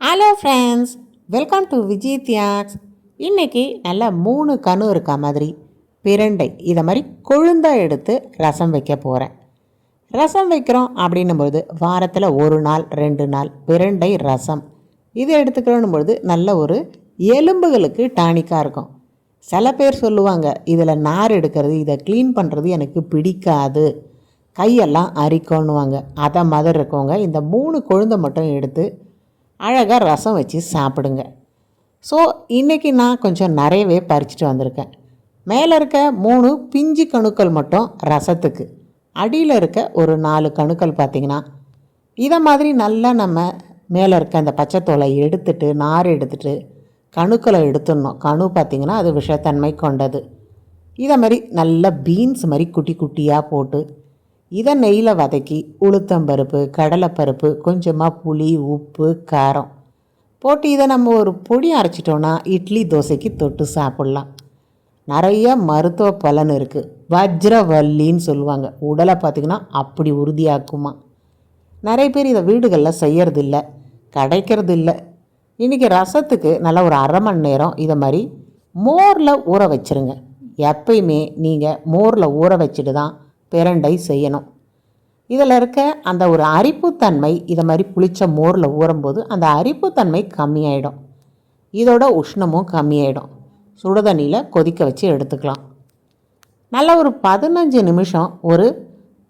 Hello friends welcome to Vijay தியாக்ஸ் இன்றைக்கி நல்லா மூணு கணு இருக்கா மாதிரி? பிரண்டை. இதை மாதிரி கொழுந்தாக எடுத்து ரசம் வைக்க போகிறேன் ரசம் வைக்கிறோம் அப்படின்னும்போது வாரத்தில் ஒரு நாள் ரெண்டு நாள் பிரண்டை ரசம். இது எடுத்துக்கிறோன்னும் பொழுது நல்ல ஒரு எலும்புகளுக்கு டானிக்காக இருக்கும். சில பேர் சொல்லுவாங்க இதில் நார் எடுக்கிறது இதை க்ளீன் பண்ணுறது எனக்கு பிடிக்காது. கையெல்லாம் அரிக்கணுவாங்க அதை மாதிரி இருக்கவங்க இந்த மூணு கொழுந்தை மட்டும் எடுத்து அழகாக ரசம் வச்சு சாப்பிடுங்க. ஸோ இன்றைக்கி நான் கொஞ்சம் நிறையவே பறிச்சுட்டு வந்திருக்கேன். மேலே இருக்க மூணு பிஞ்சு கணுக்கள் மட்டும் ரசத்துக்கு. அடியில் இருக்க ஒரு நாலு கணுக்கள் பார்த்திங்கன்னா இதை மாதிரி நல்லா நம்ம மேலே இருக்க அந்த பச்சைத்தோலை எடுத்துட்டு நார் எடுத்துட்டு கணுக்களை எடுத்துடணும். கணு பார்த்திங்கன்னா அது விஷத்தன்மை கொண்டது. இதை மாதிரி நல்ல பீன்ஸ் மாதிரி குட்டி குட்டியாக போட்டு இதை நெய்யில் வதக்கி உளுத்தம்பருப்பு கடலைப்பருப்பு கொஞ்சமாக புளி உப்பு காரம் போட்டு இதை நம்ம ஒரு பொடி அரைச்சிட்டோன்னா இட்லி தோசைக்கு தொட்டு சாப்பிட்லாம். நிறைய மருத்துவ பலன் இருக்குது வஜ்ரவல்லின்னு சொல்லுவாங்க. உடலை பார்த்திங்கன்னா அப்படி உறுதியாக்குமா. நிறைய பேர் இதை வீடுகளில் செய்யறதில்ல கிடைக்கிறது இல்லை இன்றைக்கி ரசத்துக்கு நல்லா ஒரு அரை மணி நேரம் இதை மாதிரி மோரில் ஊற வச்சுருங்க. எப்பயுமே நீங்கள் மோரில் ஊற வச்சுட்டு தான் பிரண்டை செய்யணும். இதில் இருக்க அந்த ஒரு அரிப்புத்தன்மை இதை மாதிரி புளிச்ச மோரில் ஊறும்போது அந்த அரிப்புத்தன்மை கம்மியாயிடும். இதோட உஷ்ணமும் கம்மியாயிடும். சுடுதண்ணியில் கொதிக்க வச்சு எடுத்துக்கலாம். நல்ல ஒரு பதினஞ்சு நிமிஷம் ஒரு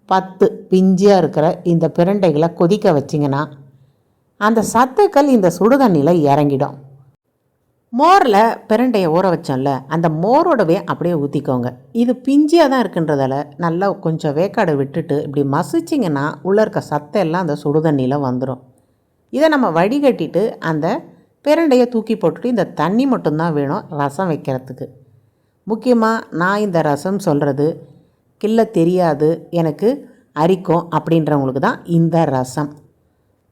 பத்து பிஞ்சியாக இருக்கிற இந்த பிரண்டைகளை கொதிக்க வச்சிங்கன்னா அந்த சத்துக்கள் இந்த சுடுதண்ணியில் இறங்கிடும். மோரில் பிரண்டையை ஊற வச்சோம்ல அந்த மோரோடவே அப்படியே ஊற்றிக்கோங்க இது பிஞ்சியாக தான் இருக்குன்றதால நல்லா கொஞ்சம் வேக்காடை விட்டுட்டு இப்படி மசிச்சிங்கன்னா உள்ளே இருக்க சத்தையெல்லாம் அந்த அந்த சுடுதண்ணியில் வந்துடும் இதை நம்ம வடிகட்டிட்டு அந்த பிரண்டையை தூக்கி போட்டுட்டு இந்த தண்ணி மட்டும்தான் வேணும் ரசம் வைக்கிறதுக்கு. முக்கியமாக நான் இந்த ரசம் சொல்கிறது கில்ல தெரியாது எனக்கு அரிக்கும் அப்படின்றவங்களுக்கு தான் இந்த ரசம்.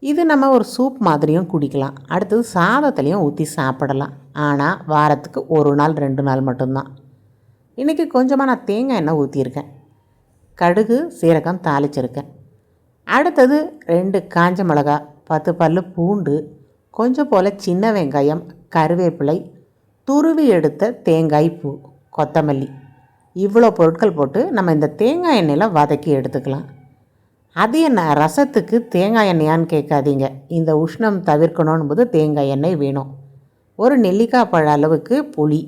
இது நம்ம ஒரு சூப் மாதிரியும் குடிக்கலாம். அடுத்தது சாதத்துலேயும் ஊற்றி சாப்பிடலாம். ஆனால் வாரத்துக்கு ஒரு நாள் ரெண்டு நாள் மட்டும்தான். இன்றைக்கி கொஞ்சமாக நான் தேங்காய் எண்ணெய் ஊற்றியிருக்கேன் கடுகு சீரகம் தாளிச்சிருக்கேன். அடுத்தது ரெண்டு காஞ்ச மிளகா பத்து பல்லு பூண்டு கொஞ்சம் போல் சின்ன வெங்காயம் கருவேப்பிலை துருவி எடுத்த தேங்காய் பூ கொத்தமல்லி. இவ்வளோ பொருட்கள் போட்டு நம்ம இந்த தேங்காய் எண்ணெயில் வதக்கி எடுத்துக்கலாம். அது என்ன? ரசத்துக்கு தேங்காய் எண்ணெயான்னு கேட்காதீங்க. இந்த உஷ்ணம் தவிர்க்கணும் போது தேங்காய் எண்ணெய் வேணும். ஒரு நெல்லிக்காய் பழ அளவுக்கு புளி.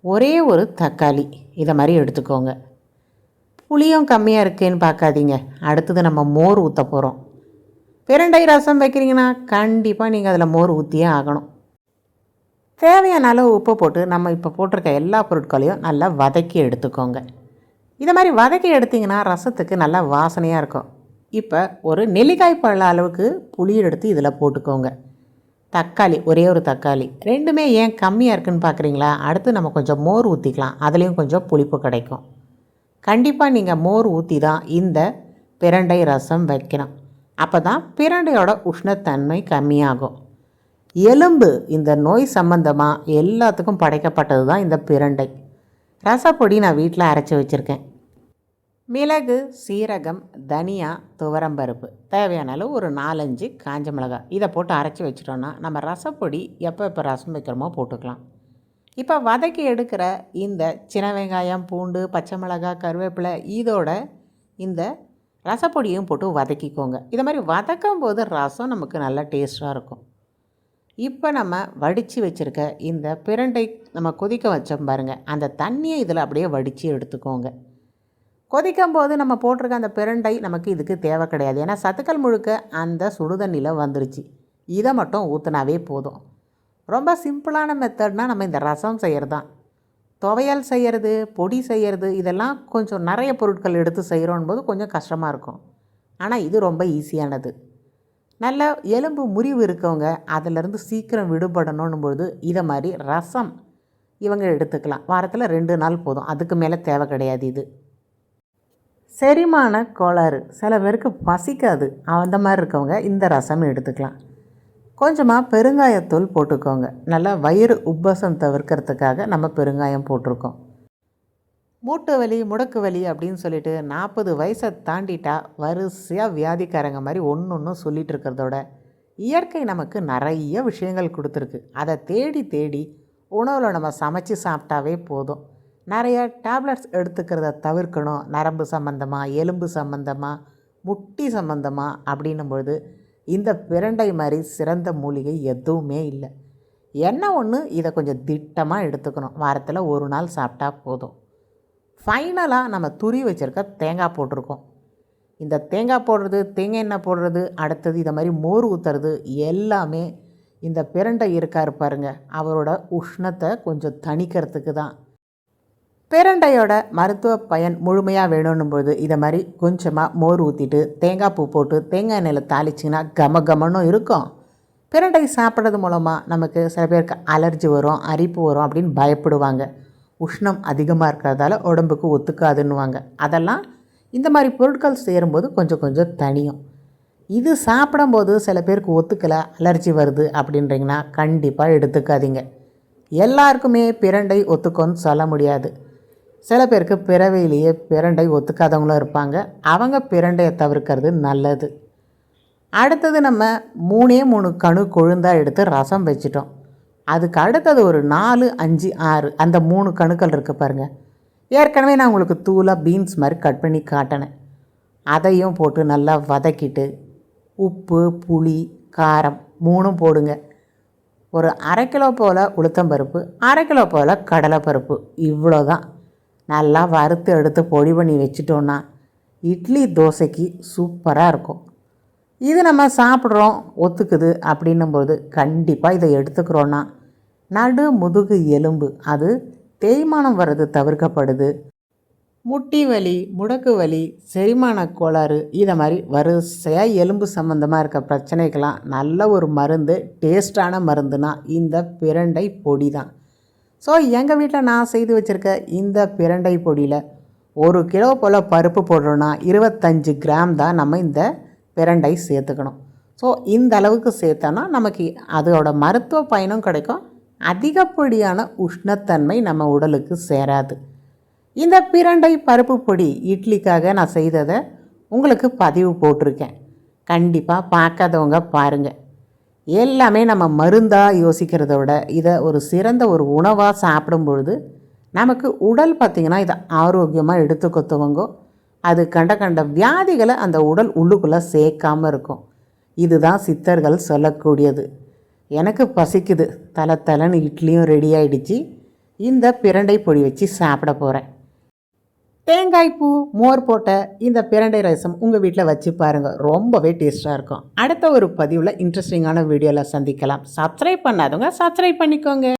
ஒரே ஒரு தக்காளி. இதை மாதிரி எடுத்துக்கோங்க. புளியும் கம்மியாக இருக்கேன்னு பார்க்காதீங்க. அடுத்தது நம்ம மோர் ஊற்ற போகிறோம் பிரண்டை ரசம் வைக்கிறீங்கன்னா கண்டிப்பாக நீங்கள் அதில் மோர் ஊற்றியே ஆகணும். தேவையான அளவு உப்பு போட்டு நம்ம இப்போ போட்டிருக்க எல்லா பொருட்களையும் நல்லா வதக்கி எடுத்துக்கோங்க. இதை மாதிரி வதக்கி எடுத்திங்கன்னா ரசத்துக்கு நல்லா வாசனையாக இருக்கும். இப்போ ஒரு நெல்லிக்காய் பழ அளவுக்கு புளி எடுத்து இதில் போட்டுக்கோங்க. தக்காளி ஒரே ஒரு தக்காளி. ரெண்டுமே ஏன் கம்மியாக இருக்குதுன்னு பார்க்குறீங்களா அடுத்து நம்ம கொஞ்சம் மோர் ஊற்றிக்கலாம் அதுலேயும் கொஞ்சம் புளிப்பு கிடைக்கும். கண்டிப்பாக நீங்கள் மோர் ஊற்றி தான் இந்த பிரண்டை ரசம் வைக்கணும். அப்போ தான் பிரண்டையோட உஷ்ணத்தன்மை கம்மியாகும். எலும்பு இந்த நோய் சம்பந்தமாக எல்லாத்துக்கும் படைக்கப்பட்டது தான் இந்த பிரண்டை. ரசப்பொடி நான் வீட்டில் அரைச்சி வச்சுருக்கேன். மிளகு சீரகம் தனியா துவரம்பருப்பு தேவையான அளவு ஒரு நாலஞ்சு காஞ்ச மிளகாய் இதை போட்டு அரைச்சி வச்சிட்டோன்னா நம்ம ரசப்பொடி எப்போ எப்போ ரசம் வைக்கிறோமோ போட்டுக்கலாம். இப்போ வதக்கி எடுக்கிற இந்த சின்ன வெங்காயம் பூண்டு பச்சை மிளகாய் கருவேப்பிலை இதோட இந்த ரசப்பொடியும் போட்டு வதக்கிக்கோங்க. இதை மாதிரி வதக்கும் போது ரசம் நமக்கு நல்லா டேஸ்ட்டாக இருக்கும். இப்போ நம்ம வடித்து வச்சுருக்க இந்த பிரண்டை நம்ம கொதிக்க வச்சோம் பாருங்கள் அந்த தண்ணியை இதில் அப்படியே வடித்து எடுத்துக்கோங்க. கொதிக்கும் போது நம்ம போட்டிருக்க அந்த பிரண்டை நமக்கு இதுக்கு தேவை கிடையாது. ஏன்னா சத்துக்கள் முழுக்க அந்த சுடுதண்ணியில் வந்துருச்சு. இதை மட்டும் ஊற்றினாவே போதும். ரொம்ப சிம்பிளான மெத்தட்னால் நம்ம இந்த ரசம் செய்கிறது தான் துவையல் செய்கிறது பொடி செய்கிறது இதெல்லாம் கொஞ்சம் நிறைய பொருட்கள் எடுத்து செய்கிறோன் போது கொஞ்சம் கஷ்டமாக இருக்கும். ஆனால் இது ரொம்ப ஈஸியானது. நல்ல எலும்பு முறிவு இருக்கவங்க அதிலிருந்து சீக்கிரம் விடுபடணும் பொழுது இதை மாதிரி ரசம் இவங்க எடுத்துக்கலாம். வாரத்தில் ரெண்டு நாள் போதும். அதுக்கு மேலே தேவை கிடையாது இது. செரிமான கோளாறு. சில பேருக்கு பசிக்காது. அந்த மாதிரி இருக்கவங்க இந்த ரசம் எடுத்துக்கலாம். கொஞ்சமாக பெருங்காயத்தூள் போட்டுக்கோங்க. நல்லா வயிறு உப்பசம் தவிர்க்கிறதுக்காக நம்ம பெருங்காயம் போட்டிருக்கோம். மூட்டு வலி முடக்கு வலி அப்படின்னு சொல்லிட்டு நாற்பது வயசை தாண்டிட்டா வரிசையாக வியாதிக்காரங்க மாதிரி ஒன்று ஒன்றும் சொல்லிகிட்டு இருக்கிறதோட இயற்கை நமக்கு நிறைய விஷயங்கள் கொடுத்துருக்கு. அதை தேடி தேடி உணவில் நம்ம சமைச்சு சாப்பிட்டாவே போதும். நிறைய டேப்லெட்ஸ் எடுத்துக்கிறத தவிர்க்கணும். நரம்பு சம்மந்தமாக எலும்பு சம்மந்தமாக முட்டி சம்மந்தமாக அப்படின்னும் பொழுது இந்த பிரண்டை மாதிரி சிறந்த மூலிகை எதுவுமே இல்லை. என்ன ஒன்று இதை கொஞ்சம் திட்டமாக எடுத்துக்கணும். வாரத்தில் ஒரு நாள் சாப்பிட்டா போதும். ஃபைனலாக நம்ம துரி வச்சுருக்க தேங்காய் போட்டிருக்கோம். இந்த தேங்காய் போடுறது தேங்காய் எண்ணெய் போடுறது அடுத்தது இதை மாதிரி மோர் ஊற்றுறது எல்லாமே இந்த பிரண்டை இருக்கார் பாருங்க. அவரோட உஷ்ணத்தை கொஞ்சம் தணிக்கிறதுக்கு தான். பிரண்டையோட மருத்துவ பயன் முழுமையாக வேணும்னும் போது இதை மாதிரி கொஞ்சமாக மோர் ஊற்றிட்டு தேங்காய் பூ போட்டு தேங்காய் எண்ணெயில் தாளிச்சிங்கன்னா கம கமனும் இருக்கும். பிரண்டை சாப்பிட்றது மூலமாக நமக்கு சில பேருக்கு அலர்ஜி வரும் அரிப்பு வரும் அப்படின்னு பயப்படுவாங்க. உஷ்ணம் அதிகமாக இருக்கிறதால உடம்புக்கு ஒத்துக்காதுன்னுவாங்க. அதெல்லாம் இந்த மாதிரி பொருட்கள் சேரும்போது கொஞ்சம் கொஞ்சம் தனியும். இது சாப்பிடும்போது சில பேருக்கு ஒத்துக்கலை அலர்ஜி வருது அப்படின்றீங்கன்னா கண்டிப்பாக எடுத்துக்காதீங்க. எல்லாருக்குமே பிரண்டை ஒத்துக்கோன்னு சொல்ல முடியாது. சில பேருக்கு பிறவையிலேயே பிரண்டை ஒத்துக்காதவங்களும் இருப்பாங்க. அவங்க பிரண்டையை தவிர்க்கிறது நல்லது. அடுத்தது நம்ம மூணே மூணு கணு கொழுந்தாக எடுத்து ரசம் வச்சிட்டோம். அதுக்கு அடுத்தது ஒரு நாலு அஞ்சு ஆறு அந்த மூணு கணுக்கள் இருக்குது பாருங்கள் ஏற்கனவே நான் உங்களுக்கு தூளாக பீன்ஸ் மாதிரி கட் பண்ணி காட்டினேன். அதையும் போட்டு நல்லா வதக்கிட்டு உப்பு புளி காரம் மூணும் போடுங்க. ஒரு அரை கிலோ போல் உளுத்தம்பருப்பு அரை கிலோ போல் கடலைப்பருப்பு இவ்வளோ தான் நல்லா வறுத்து எடுத்து பொடி பண்ணி வச்சிட்டோன்னா இட்லி தோசைக்கு சூப்பராக இருக்கும். இது நம்ம சாப்பிட்றோம் ஒத்துக்குது அப்படின்னும்போது கண்டிப்பாக இதை எடுத்துக்கிறோன்னா நடு முதுகு எலும்பு அது தேய்மானம் வர்றது தவிர்க்கப்படுது. முட்டி வலி முடக்கு வலி செரிமான கோளாறு இதை மாதிரி வரிசையாக எலும்பு சம்மந்தமாக இருக்க பிரச்சனைக்கெல்லாம் நல்ல ஒரு மருந்து டேஸ்டான மருந்துனா இந்த பிரண்டை பொடி தான் ஸோ எங்கள் வீட்டில் நான் செய்து வச்சுருக்க இந்த பிரண்டை பொடியில் ஒரு கிலோ போல் பருப்பு போடுறோன்னா இருபத்தஞ்சு கிராம் தான் நம்ம இந்த பிரண்டை சேர்த்துக்கணும். ஸோ இந்த அளவுக்கு சேர்த்தோன்னா நமக்கு அதோட மருத்துவ பயனும் கிடைக்கும். அதிகப்படியான உஷ்ணத்தன்மை நம்ம உடலுக்கு சேராது. இந்த பிரண்டை பருப்பு பொடி இட்லிக்காக நான் செய்ததை உங்களுக்கு பதிவு போட்டிருக்கேன். கண்டிப்பாக பார்க்காதவங்க பாருங்கள் எல்லாமே நம்ம மருந்தாக யோசிக்கிறத விட இதை ஒரு சிறந்த ஒரு உணவாக சாப்பிடும் பொழுது நமக்கு உடல் பார்த்திங்கன்னா இதை ஆரோக்கியமாக எடுத்துக்கொத்துவங்கோ அது கண்ட கண்ட வியாதிகளை அந்த உடல் உள்ளுக்குள்ளே சேர்க்காமல் இருக்கும். இதுதான் சித்தர்கள் சொல்லக்கூடியது. எனக்கு பசிக்குது. தலை தலைன்னு இட்லியும் ரெடி ஆகிடுச்சு இந்த பிரண்டை பொடி வச்சு சாப்பிட போகிறேன் தேங்காய் பூ மோர் போட்ட இந்த பிரண்டை ரசம் உங்கள் வீட்டில் வச்சு பாருங்கள் ரொம்பவே டேஸ்ட்டாக இருக்கும். அடுத்த ஒரு பதிவில் இன்ட்ரெஸ்டிங்கான வீடியோவில் சந்திக்கலாம். சப்ஸ்கிரைப் பண்ணாதவங்க சப்ஸ்கிரைப் பண்ணிக்கோங்க.